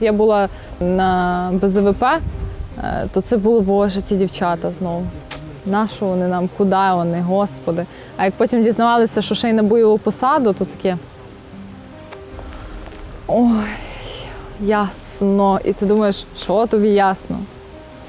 Я була на БЗВП, е, то це було боже, ті дівчата знову. Нащо вони нам, куди вони, господи. А як потім дізнавалися, що ще й на бойову посаду, то таке. Ой, ясно. І ти думаєш, що тобі ясно?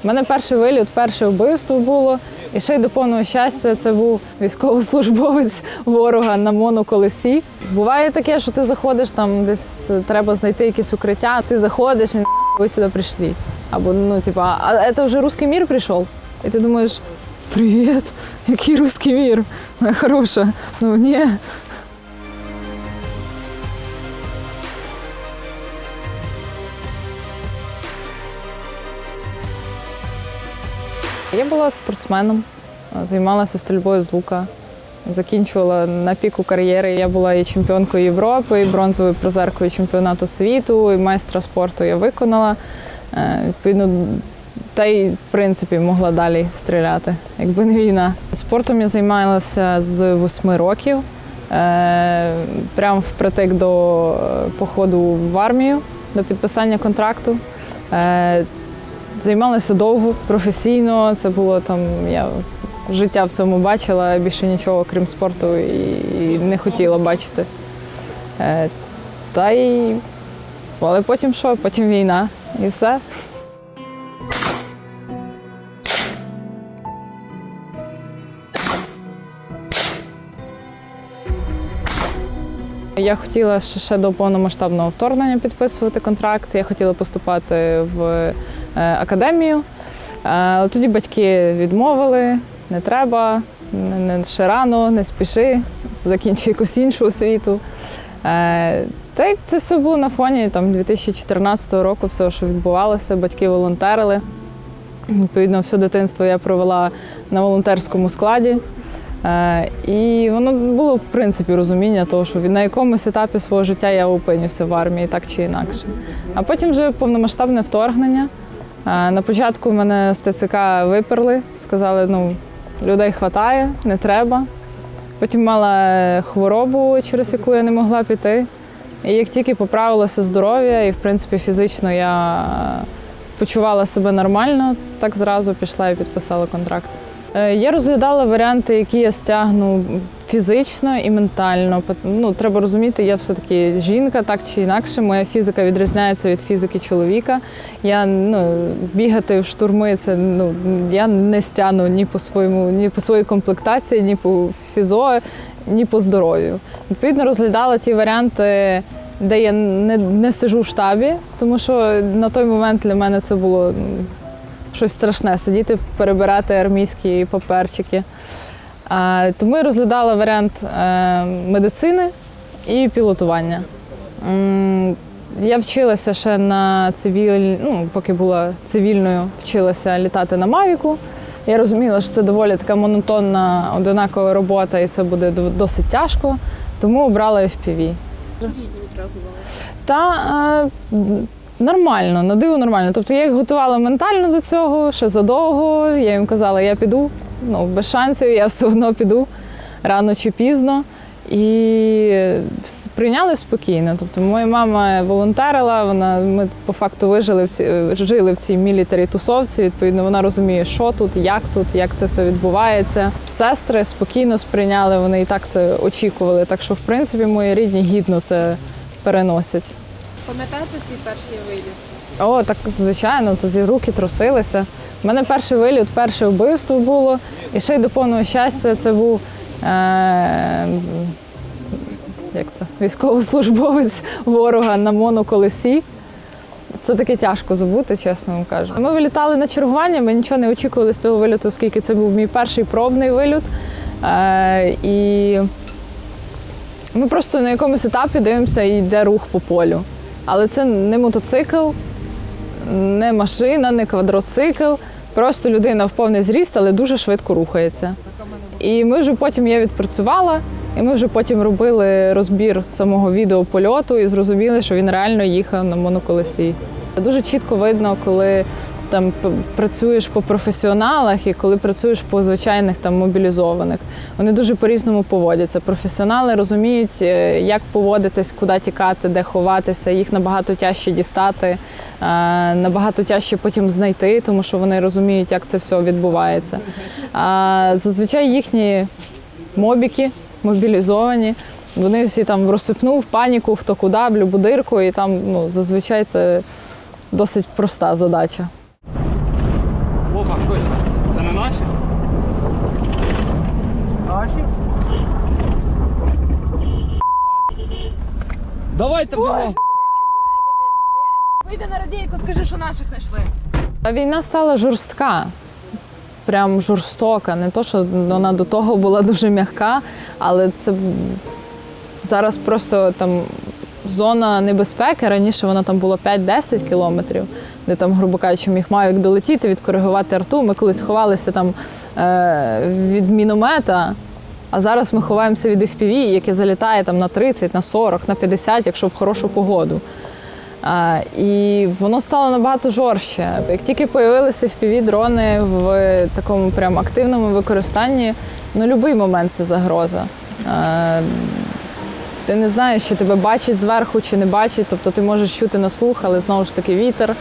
У мене перший виліт, перше вбивство було. І ще й до повного щастя, це був військовослужбовець ворога на моноколесі. Буває таке, що ти заходиш там, десь треба знайти якесь укриття, ти заходиш і ви сюди прийшли. Або ну, типа, а це вже русський мір прийшов. І ти думаєш, привіт, який русський мір? Хороша. Ну ні. Я була спортсменом, займалася стрільбою з лука. Закінчувала на піку кар'єри. Я була і чемпіонкою Європи, і бронзовою призеркою чемпіонату світу, і майстра спорту я виконала. Е, Відповідно, та й в принципі могла далі стріляти, якби не війна. Спортом я займалася з восьми років, е, прямо впритик до е, походу в армію, до підписання контракту. Займалася довго, професійно. Це було там, я життя в цьому бачила, більше нічого, крім спорту, і, і не хотіла бачити. Е, та й. Але потім що? Потім війна і все. Я хотіла ще, до повномасштабного вторгнення підписувати контракт. Я хотіла поступати в е, академію. Е, Але тоді батьки відмовили, не треба, не ще рано, не спіши, закінчи якусь іншу освіту. Е, Та й це все було на фоні там, 2014 року, все, що відбувалося, батьки волонтерили. Відповідно, все дитинство я провела на волонтерському складі. Е, І воно було в принципі розуміння того, що на якомусь етапі свого життя я опинюся в армії, так чи інакше. А потім вже повномасштабне вторгнення. Е, На початку мене з ТЦК виперли, сказали, ну, людей вистачає, не треба. Потім мала хворобу, через яку я не могла піти. І як тільки поправилося здоров'я, і в принципі фізично я почувала себе нормально, так зразу пішла і підписала контракт. Е, Я розглядала варіанти, які я стягну фізично і ментально. Ну, треба розуміти, я все-таки жінка, так чи інакше. Моя фізика відрізняється від фізики чоловіка. Я ну, бігати в штурми, це ну, я не стягну ні по своєму, ні по своїй комплектації, ні по фізо, ні по здоров'ю. Відповідно, розглядала ті варіанти, де я не, не сижу в штабі, тому що на той момент для мене це було щось страшне сидіти, перебирати армійські паперчики. Тому я розглядала варіант е, медицини і пілотування. Я вчилася ще на цивіль, ну, поки була цивільною, вчилася літати на Мавіку. Я розуміла, що це доволі така монотонна, одинакова робота, і це буде досить тяжко, тому обрала FPV. Та е, нормально, на диво нормально. Тобто я їх готувала ментально до цього ще задовго. Я їм казала, я піду. Ну, без шансів, я все одно піду рано чи пізно. І прийняли спокійно. Тобто моя мама волонтерила, вона ми по факту вижили в ці, жили в цій мілітарі тусовці. Відповідно, вона розуміє, що тут, як тут, як це все відбувається. Сестри спокійно сприйняли, вони і так це очікували. Так що, в принципі, мої рідні гідно це переносять. Пам'ятаєте свій перший виліт? О, так звичайно, тоді руки трусилися. У мене перший виліт, перше вбивство було. І ще й до повного щастя це був е, як це, військовослужбовець ворога на моноколесі. Це таке тяжко забути, чесно вам кажу. Ми вилітали на чергування, ми нічого не очікували з цього виліту, оскільки це був мій перший пробний виліт. Е, і ми просто на якомусь етапі дивимося, і йде рух по полю. Але це не мотоцикл, не машина, не квадроцикл. Просто людина в повний зріст, але дуже швидко рухається. І ми вже потім я відпрацювала, і ми вже потім робили розбір самого відео польоту і зрозуміли, що він реально їхав на моноколесі. Дуже чітко видно, коли там працюєш по професіоналах і коли працюєш по звичайних там мобілізованих. Вони дуже по-різному поводяться. Професіонали розуміють, е, як поводитись, куди тікати, де ховатися. Їх набагато тяжче дістати, е, набагато тяжче потім знайти, тому що вони розуміють, як це все відбувається. А зазвичай їхні мобіки мобілізовані. Вони всі там в розсипну, в паніку, хто куди, в любу дирку, і там ну, зазвичай це досить проста задача. Опа, хто це? Це не наші? Наші? Давайте бігом. Вийди на радійку, скажи, що наших знайшли. А війна стала жорстка, прям жорстока. Не то, що вона до того була дуже м'яка, але це зараз просто там зона небезпеки. Раніше вона там була 5-10 кілометрів, де там, грубо кажучи, міг Мавік долетіти, відкоригувати арту. Ми колись ховалися там е, від міномета. А зараз ми ховаємося від FPV, яке залітає там на 30, на 40, на 50, якщо в хорошу погоду. А, і воно стало набагато жорстче. Як тільки з'явилися fpv дрони в такому прям активному використанні, ну будь-який момент це загроза. А, ти не знаєш, чи тебе бачить зверху, чи не бачить. Тобто ти можеш чути на слух, але знову ж таки вітер.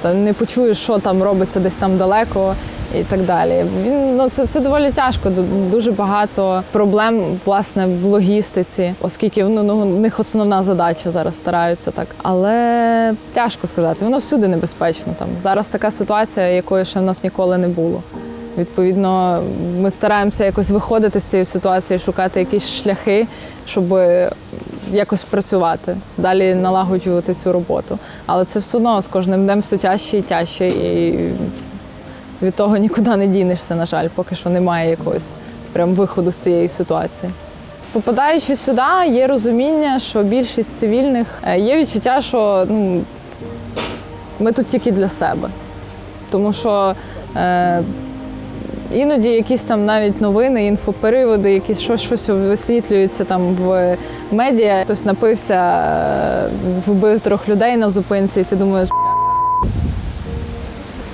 Та не почуєш, що там робиться десь там далеко і так далі. Він ну це, це доволі тяжко. Дуже багато проблем власне в логістиці, оскільки ну, ну, в них основна задача зараз стараються так. Але тяжко сказати, воно всюди небезпечно. Там зараз така ситуація, якої ще в нас ніколи не було. Відповідно, ми стараємося якось виходити з цієї ситуації, шукати якісь шляхи, щоб якось працювати, далі налагоджувати цю роботу. Але це все одно з кожним днем все тяжче і тяжче, і від того нікуди не дінешся, на жаль, поки що немає якогось прям виходу з цієї ситуації. Попадаючи сюди, є розуміння, що більшість цивільних е, є відчуття, що ну, ми тут тільки для себе. Тому що е, іноді якісь там навіть новини, інфопереводи, якісь щось, щось висвітлюється там в медіа. Хтось напився, е, вбив трьох людей на зупинці, і ти думаєш,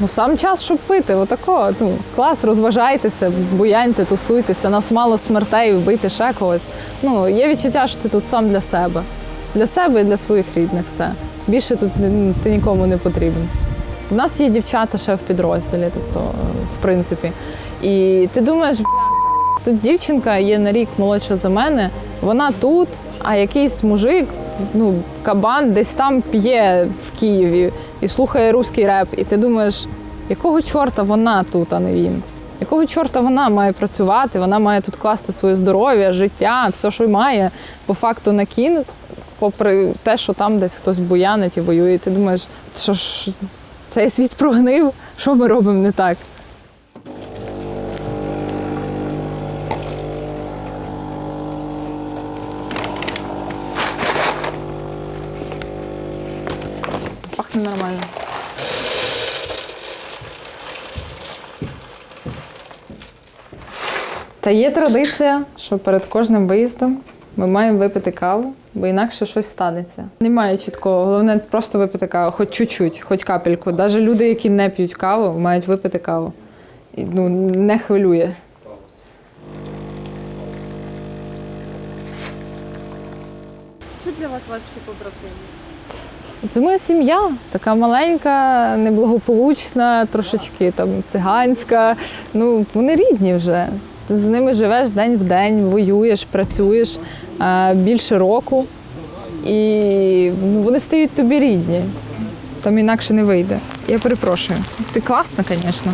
Ну, сам час, щоб пити, отако. Ну, клас, розважайтеся, буяньте, тусуйтеся. Нас мало смертей, вбити ще когось. Ну, є відчуття, що ти тут сам для себе. Для себе і для своїх рідних все. Більше тут ти нікому не потрібен. В нас є дівчата ще в підрозділі, тобто, е, в принципі. І ти думаєш, тут дівчинка є на рік молодша за мене, вона тут, а якийсь мужик, ну, кабан, десь там п'є в Києві і слухає руський реп. І ти думаєш, якого чорта вона тут, а не він? Якого чорта вона має працювати? Вона має тут класти своє здоров'я, життя, все, що має, по факту на кін, попри те, що там десь хтось буянить і воює. Ти думаєш, що ж цей світ прогнив, що ми робимо не так? Пахне нормально. Та є традиція, що перед кожним виїздом ми маємо випити каву, бо інакше щось станеться. Немає чіткого, головне просто випити каву, хоч чуть-чуть, хоч капельку. Навіть люди, які не п'ють каву, мають випити каву. І, ну, не хвилює. Що для вас ваші побратими? Це моя сім'я, така маленька, неблагополучна, трошечки там циганська. Ну, вони рідні вже. Ти з ними живеш день в день, воюєш, працюєш е, більше року. І ну, вони стають тобі рідні. Там інакше не вийде. Я перепрошую. Ти класна, звісно.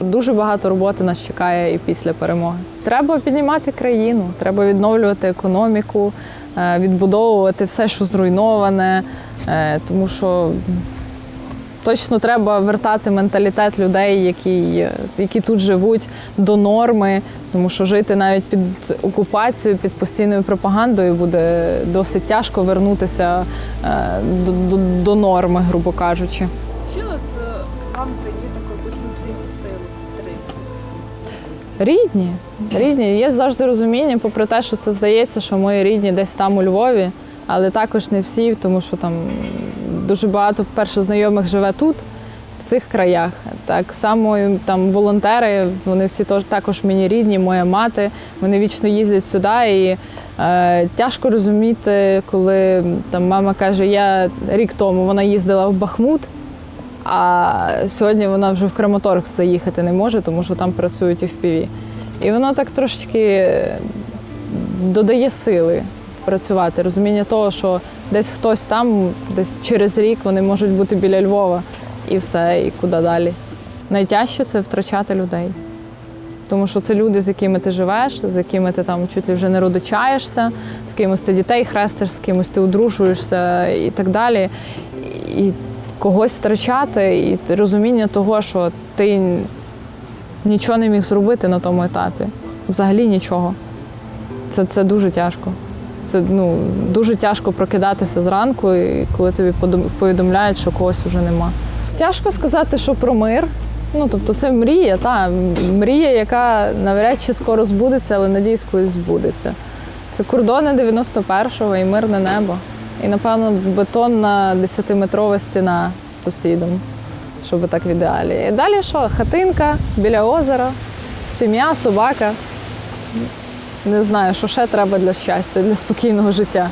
Дуже багато роботи нас чекає і після перемоги. Треба піднімати країну, треба відновлювати економіку, е, відбудовувати все, що зруйноване, е, тому що точно треба вертати менталітет людей, які, які тут живуть, до норми, тому що жити навіть під окупацією, під постійною пропагандою буде досить тяжко вернутися е, до, до, до норми, грубо кажучи. Що е, вам дає таку внутрішню силу підтримку? Рідні. Рідні. Є завжди розуміння, попри те, що це здається, що мої рідні десь там у Львові, але також не всі, тому що там дуже багато перше знайомих живе тут, в цих краях. Так само там волонтери, вони всі також мені рідні, моя мати. Вони вічно їздять сюди. І е, тяжко розуміти, коли там мама каже, я рік тому вона їздила в Бахмут. А сьогодні вона вже в Краматорськ заїхати не може, тому що там працюють і в піві. І воно так трошечки е, додає сили працювати, розуміння того, що десь хтось там, десь через рік вони можуть бути біля Львова і все, і куди далі. Найтяжче це втрачати людей. Тому що це люди, з якими ти живеш, з якими ти там чуть ли вже не родичаєшся, з кимось ти дітей хрестиш, з кимось ти одружуєшся і так далі. І когось втрачати, і розуміння того, що ти нічого не міг зробити на тому етапі. Взагалі нічого. Це, це дуже тяжко. Це ну, дуже тяжко прокидатися зранку, і коли тобі повідомляють, що когось вже нема. Тяжко сказати, що про мир. Ну, тобто це мрія, та мрія, яка навряд чи скоро збудеться, але надіюсь, колись збудеться. Це кордони 91-го і мирне небо. І, напевно, бетонна 10-метрова стіна з сусідом, щоб так в ідеалі. І далі що? Хатинка біля озера, сім'я, собака. Не знаю, що ще треба для щастя, для спокійного життя.